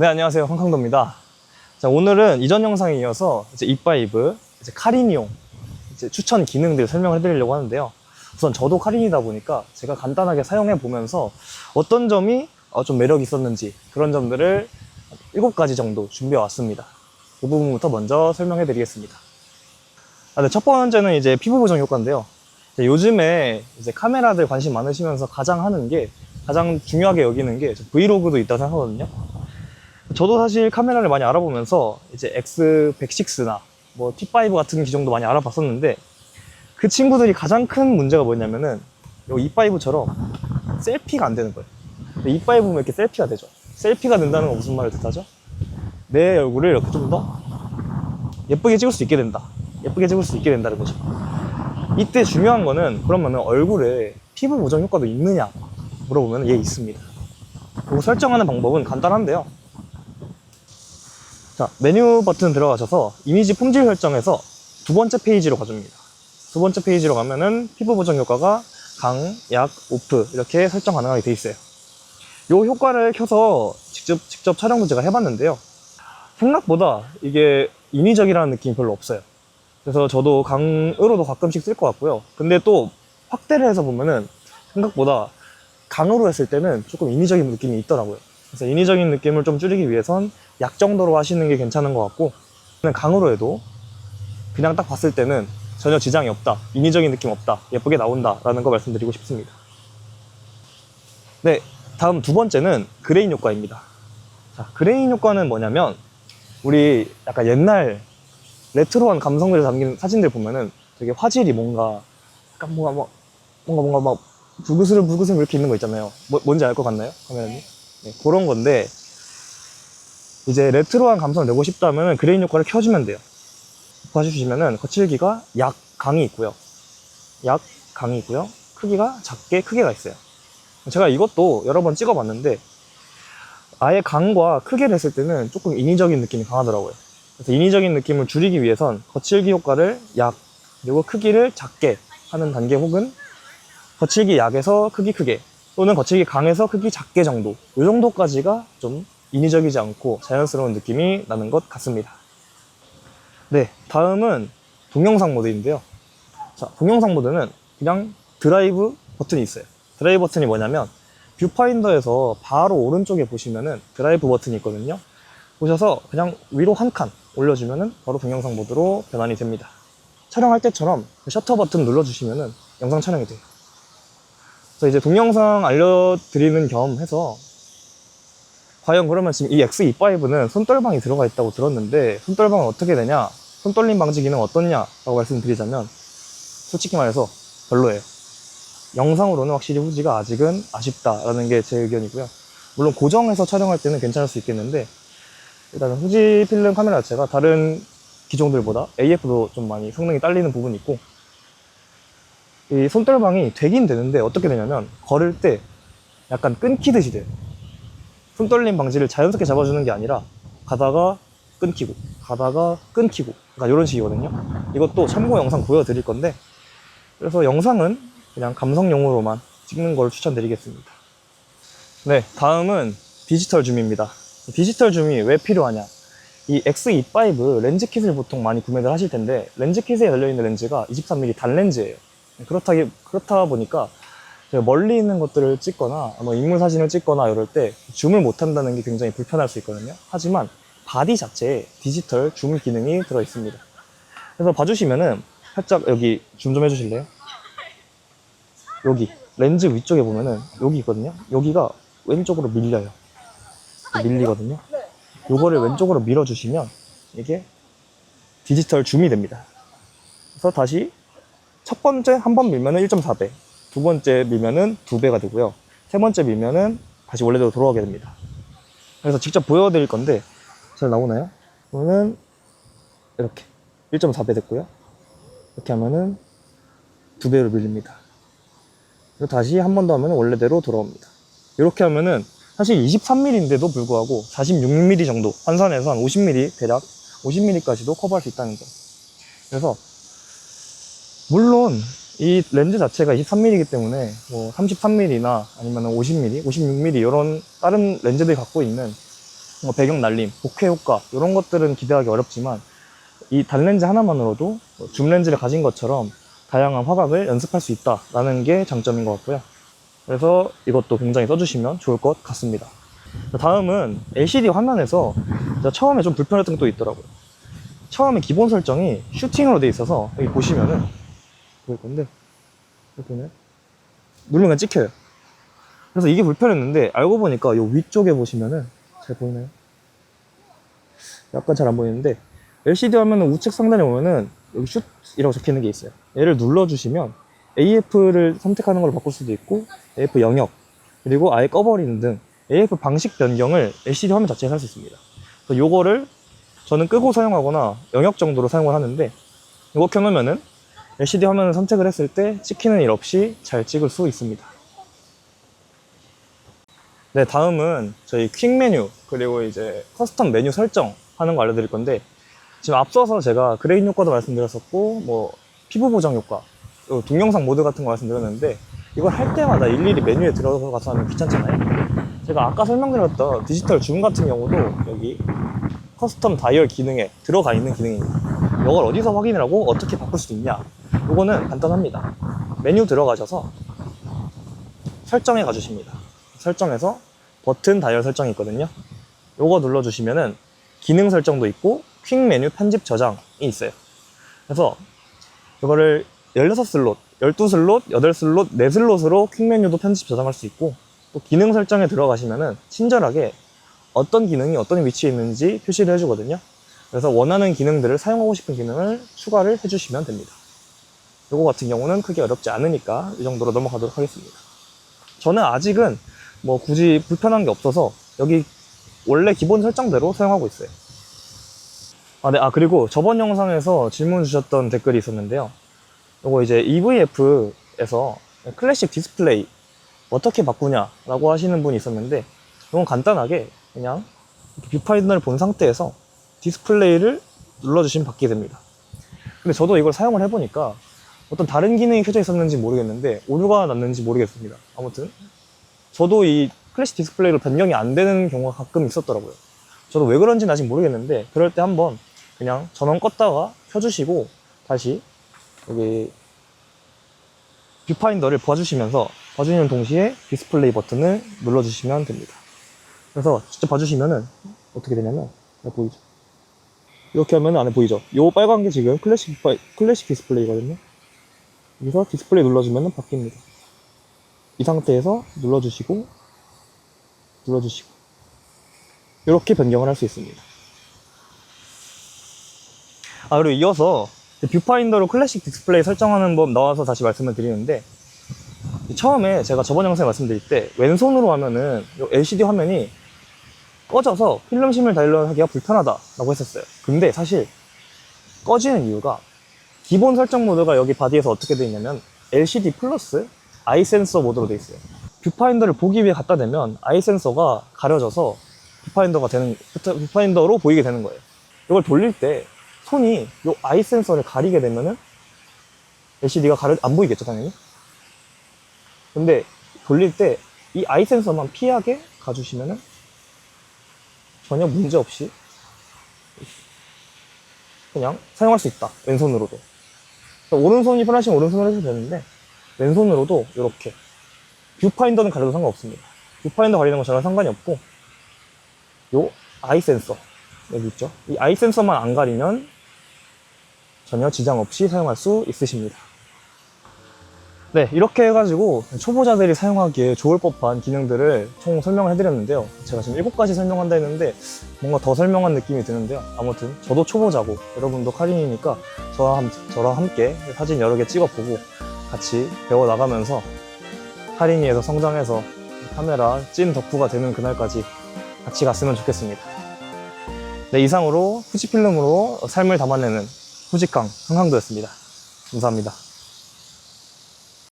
네, 안녕하세요. 황康도입니다. 자, 오늘은 이전 영상에 이어서 이제 이파이브, 이제 카린이용, 이제 추천 기능들 설명을 해드리려고 하는데요. 우선 저도 카린이다 보니까 제가 간단하게 사용해 보면서 어떤 점이 어, 좀 매력 있었는지 그런 점들을 7가지 정도 준비해 왔습니다. 그 부분부터 먼저 설명해 드리겠습니다. 아, 네, 첫 번째는 이제 피부 보정 효과인데요. 이제 요즘에 이제 카메라들 관심 많으시면서 가장 하는 게 가장 중요하게 여기는 게 브이로그도 있다고 생각하거든요. 저도 사실 카메라를 많이 알아보면서 이제 X106나 뭐 T5 같은 기종도 많이 알아봤었는데 그 친구들이 가장 큰 문제가 뭐냐면은 요 E5처럼 셀피가 안 되는 거예요. 근데 E5 보면 이렇게 셀피가 되죠. 셀피가 된다는 건 무슨 말을 뜻하죠? 내 얼굴을 이렇게 좀 더 예쁘게 찍을 수 있게 된다. 예쁘게 찍을 수 있게 된다는 거죠. 이때 중요한 거는 그러면은 얼굴에 피부 보정 효과도 있느냐 물어보면 예 있습니다. 그리고 설정하는 방법은 간단한데요. 자 메뉴 버튼 들어가셔서 이미지 품질 설정에서 두 번째 페이지로 가줍니다. 두 번째 페이지로 가면은 피부 보정 효과가 강, 약, 오프 이렇게 설정 가능하게 돼 있어요. 이 효과를 켜서 직접 직접 촬영도 제가 해봤는데요. 생각보다 이게 인위적이라는 느낌이 별로 없어요. 그래서 저도 강으로도 가끔씩 쓸 것 같고요. 근데 또 확대를 해서 보면은 생각보다 강으로 했을 때는 조금 인위적인 느낌이 있더라고요. 그래서 인위적인 느낌을 좀 줄이기 위해선 약 정도로 하시는 게 괜찮은 것 같고 강으로 해도 그냥 딱 봤을 때는 전혀 지장이 없다. 인위적인 느낌 없다. 예쁘게 나온다. 라는 거 말씀드리고 싶습니다. 네, 다음 두 번째는 그레인 효과입니다. 자, 그레인 효과는 뭐냐면 우리 약간 옛날 레트로한 감성들이 담긴 사진들 보면은 되게 화질이 뭔가 약간 뭔가 막 뭔가 뭔가 막 붉으스름 붉으스름 이렇게 있는 거 있잖아요. 뭐, 뭔지 알 것 같나요? 카메라님? 네, 그런 건데 이제 레트로한 감성을 내고 싶다면 그레인 효과를 켜주면 돼요. 봐주시면은 거칠기가 약 강이 있고요. 약 강이 있고요. 크기가 작게 크게가 있어요. 제가 이것도 여러 번 찍어봤는데 아예 강과 크게를 했을 때는 조금 인위적인 느낌이 강하더라고요. 그래서 인위적인 느낌을 줄이기 위해선 거칠기 효과를 약 그리고 크기를 작게 하는 단계 혹은 거칠기 약에서 크기 크게 또는 거칠기 강에서 크기 작게 정도 이 정도까지가 좀 인위적이지 않고 자연스러운 느낌이 나는 것 같습니다. 네, 다음은 동영상 모드인데요. 자, 동영상 모드는 그냥 드라이브 버튼이 있어요. 드라이브 버튼이 뭐냐면 뷰파인더에서 바로 오른쪽에 보시면은 드라이브 버튼이 있거든요. 보셔서 그냥 위로 한 칸 올려주면은 바로 동영상 모드로 변환이 됩니다. 촬영할 때처럼 셔터 버튼 눌러주시면은 영상 촬영이 돼요. 그래서 이제 동영상 알려드리는 겸 해서 과연 그러면 지금 이 X25는 손떨방이 들어가 있다고 들었는데 손떨방은 어떻게 되냐? 손떨림 방지 기능 어떻냐 라고 말씀드리자면 솔직히 말해서 별로예요. 영상으로는 확실히 후지가 아직은 아쉽다라는 게 제 의견이고요. 물론 고정해서 촬영할 때는 괜찮을 수 있겠는데 일단은 후지 필름 카메라 자체가 다른 기종들보다 AF도 좀 많이 성능이 딸리는 부분이 있고 이 손떨방이 되긴 되는데 어떻게 되냐면 걸을 때 약간 끊기듯이 돼요. 손떨림 방지를 자연스럽게 잡아주는 게 아니라 가다가 끊기고 가다가 끊기고 그러니까 이런 식이거든요. 이것도 참고 영상 보여드릴 건데 그래서 영상은 그냥 감성용으로만 찍는 걸 추천드리겠습니다. 네, 다음은 디지털 줌입니다. 디지털 줌이 왜 필요하냐? 이 X25 렌즈 킷을 보통 많이 구매를 하실 텐데 렌즈 킷에 달려있는 렌즈가 23mm 단렌즈예요. 그렇다, 그렇다 보니까 제가 멀리 있는 것들을 찍거나 뭐 인물 사진을 찍거나 이럴 때 줌을 못 한다는 게 굉장히 불편할 수 있거든요. 하지만 바디 자체에 디지털 줌 기능이 들어 있습니다. 그래서 봐주시면은 살짝 여기 줌 좀 해주실래요? 여기 렌즈 위쪽에 보면은 여기 있거든요. 여기가 왼쪽으로 밀려요. 밀리거든요. 요거를 왼쪽으로 밀어주시면 이게 디지털 줌이 됩니다. 그래서 다시 첫 번째 한 번 밀면은 1.4배, 두 번째 밀면은 2배가 되고요. 세 번째 밀면은 다시 원래대로 돌아오게 됩니다. 그래서 직접 보여드릴 건데 잘 나오나요? 그러면 이렇게 1.4배 됐고요. 이렇게 하면은 2배로 밀립니다. 그리고 다시 한 번 더 하면 원래대로 돌아옵니다. 이렇게 하면은 사실 23mm인데도 불구하고 46mm 정도 환산해서 한 50mm 대략 50mm까지도 커버할 수 있다는 점. 그래서 물론 이 렌즈 자체가 23mm이기 때문에 뭐 33mm나 아니면 50mm, 56mm 이런 다른 렌즈들이 갖고 있는 뭐 배경 날림, bokeh 효과 이런 것들은 기대하기 어렵지만 이 단렌즈 하나만으로도 줌 렌즈를 가진 것처럼 다양한 화각을 연습할 수 있다라는 게 장점인 것 같고요. 그래서 이것도 굉장히 써주시면 좋을 것 같습니다. 다음은 LCD 화면에서 처음에 좀 불편했던 것도 있더라고요. 처음에 기본 설정이 슈팅으로 돼 있어서 여기 보시면은 보일 건데 여기 보면 누르면 찍혀요. 그래서 이게 불편했는데 알고 보니까 이 위쪽에 보시면은 잘 보이나요? 약간 잘 안 보이는데 LCD 화면은 우측 상단에 보면은 여기 슛이라고 적혀 있는 게 있어요. 얘를 눌러주시면 AF를 선택하는 걸로 바꿀 수도 있고 AF 영역 그리고 아예 꺼버리는 등 AF 방식 변경을 LCD 화면 자체에서 할 수 있습니다. 그래서 요거를 저는 끄고 사용하거나 영역 정도로 사용을 하는데 이거 켜놓으면은 LCD 화면을 선택을 했을 때 찍히는 일 없이 잘 찍을 수 있습니다. 네, 다음은 저희 퀵 메뉴 그리고 이제 커스텀 메뉴 설정 하는 거 알려드릴 건데 지금 앞서서 제가 그레인 효과도 말씀드렸었고 뭐 피부 보정 효과 또 동영상 모드 같은 거 말씀드렸는데 이걸 할 때마다 일일이 메뉴에 들어가서 하면 귀찮잖아요. 제가 아까 설명드렸던 디지털 줌 같은 경우도 여기 커스텀 다이얼 기능에 들어가 있는 기능입니다. 이걸 어디서 확인을 하고 어떻게 바꿀 수 있냐? 이거는 간단합니다. 메뉴 들어가셔서 설정에 가주십니다. 설정에서 버튼 다이얼 설정이 있거든요. 요거 눌러주시면은 기능 설정도 있고 퀵 메뉴 편집 저장이 있어요. 그래서 이거를 16슬롯, 12슬롯, 8슬롯, 4슬롯으로 퀵 메뉴도 편집 저장할 수 있고 또 기능 설정에 들어가시면은 친절하게 어떤 기능이 어떤 위치에 있는지 표시를 해주거든요. 그래서 원하는 기능들을 사용하고 싶은 기능을 추가를 해주시면 됩니다. 요거 같은 경우는 크게 어렵지 않으니까 이 정도로 넘어가도록 하겠습니다. 저는 아직은 뭐 굳이 불편한 게 없어서 여기 원래 기본 설정대로 사용하고 있어요. 아, 네. 아, 그리고 저번 영상에서 질문 주셨던 댓글이 있었는데요. 요거 이제 EVF에서 클래식 디스플레이 어떻게 바꾸냐라고 하시는 분이 있었는데 이건 간단하게 그냥 뷰파인더를 본 상태에서 디스플레이를 눌러주시면 바뀌게 됩니다. 근데 저도 이걸 사용을 해보니까 어떤 다른 기능이 켜져 있었는지 모르겠는데 오류가 났는지 모르겠습니다. 아무튼 저도 이 클래식 디스플레이로 변경이 안 되는 경우가 가끔 있었더라고요. 저도 왜 그런지는 아직 모르겠는데 그럴 때 한번 그냥 전원 껐다가 켜주시고 다시 여기 뷰파인더를 봐주시면서 봐주는 동시에 디스플레이 버튼을 눌러주시면 됩니다. 그래서 직접 봐주시면은 어떻게 되냐면 네, 보이죠? 이렇게 하면 안에 보이죠? 요 빨간 게 지금 클래식 디스플레이거든요. 여기서 디스플레이 눌러주면 바뀝니다. 이 상태에서 눌러주시고 눌러주시고 이렇게 변경을 할 수 있습니다. 아 그리고 이어서 뷰파인더로 클래식 디스플레이 설정하는 법 나와서 다시 말씀을 드리는데 처음에 제가 저번 영상에 말씀드릴 때 왼손으로 하면은 요 LCD 화면이 꺼져서 필름 심을 다일러하기가 불편하다라고 했었어요. 근데 사실 꺼지는 이유가 기본 설정 모드가 여기 바디에서 어떻게 되어 있냐면 LCD 플러스 아이 센서 모드로 되어 있어요. 뷰파인더를 보기 위해 갖다 대면 아이 센서가 가려져서 뷰파인더가 되는 뷰파인더로 보이게 되는 거예요. 이걸 돌릴 때 손이 이 아이 센서를 가리게 되면은 LCD가 가려 안 보이겠죠 당연히. 근데 돌릴 때 이 아이 센서만 피하게 가주시면은 전혀 문제 없이 그냥 사용할 수 있다 왼손으로도. 오른손이 편하시면 오른손으로 해도 되는데 왼손으로도 이렇게 뷰파인더는 가려도 상관없습니다. 뷰파인더 가리는 건 전혀 상관이 없고 요 아이 센서 여기 있죠. 이 아이 센서만 안 가리면 전혀 지장 없이 사용할 수 있으십니다. 네, 이렇게 해가지고 초보자들이 사용하기에 좋을 법한 기능들을 총 설명을 해드렸는데요. 제가 지금 7가지 설명한다 했는데 뭔가 더 설명한 느낌이 드는데요. 아무튼 저도 초보자고 여러분도 카린이니까 저랑 함께 사진 여러 개 찍어보고 같이 배워나가면서 카린이에서 성장해서 카메라 찐 덕후가 되는 그날까지 같이 갔으면 좋겠습니다. 네, 이상으로 후지필름으로 삶을 담아내는 후지강 한강도였습니다. 감사합니다.